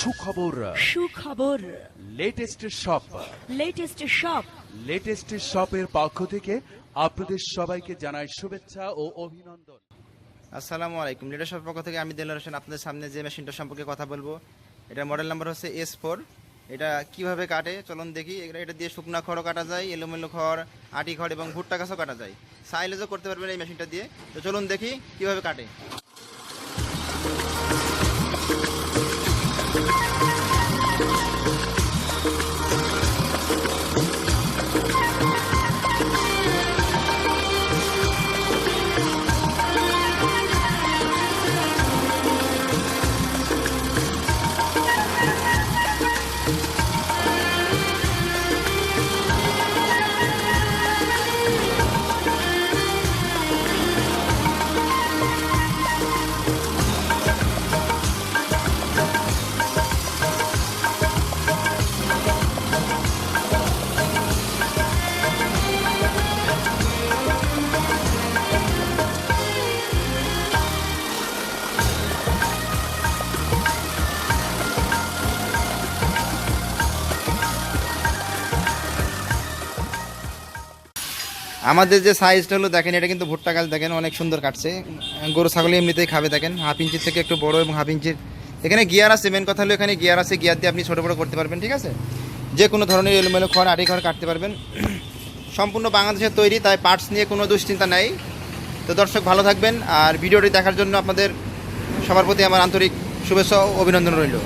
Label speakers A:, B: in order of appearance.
A: সুখবর।
B: সুখবর।
A: Latest shop
B: latest shop
A: latest শপের পক্ষ থেকে আপনাদের সবাইকে জানাই শুভেচ্ছা ও অভিনন্দন।
C: আসসালামু আলাইকুম। লিডার শপের পক্ষ থেকে আমি দেলার হোসেন আপনাদের সামনে যে মেশিনটা সম্পর্কে কথা বলব। এটা মডেল নাম্বার হচ্ছে এস ফোর এটা কীভাবে কাটে? চলুন দেখি। এটা এটা দিয়ে শুকনা খড়ও কাটা যায় এলোমেলো খড় আটি খড় এবং ভুট্টা গাছও কাটা যায়। সাইলেজও করতে পারবেন এই মেশিনটা দিয়ে। তো চলুন দেখি কীভাবে কাটে। আমাদের যে সাইজটা হলো, দেখেন, এটা কিন্তু ভুট্টা গাছ, দেখেন, অনেক সুন্দর কাটছে। গরু, ছাগল এমনিতেই খাবে, দেখেন হাফ ইঞ্চির থেকে একটু বড় এবং হাফ ইঞ্চির এখানে গিয়ার আছে মেন কথা হলো এখানে গিয়ার আছে গিয়ার দিয়ে আপনি ছোটো বড়ো করতে পারবেন, ঠিক আছে? যে কোনো ধরনের এলোমেলো খড়, আড়ি খড় কাটতে পারবেন। সম্পূর্ণ বাংলাদেশের তৈরি, তাই পার্টস নিয়ে কোনো দুশ্চিন্তা নাই। তো দর্শক, ভালো থাকবেন, আর ভিডিওটি দেখার জন্য আপনাদের সবার প্রতি আমার আন্তরিক শুভেচ্ছা অভিনন্দন রইল।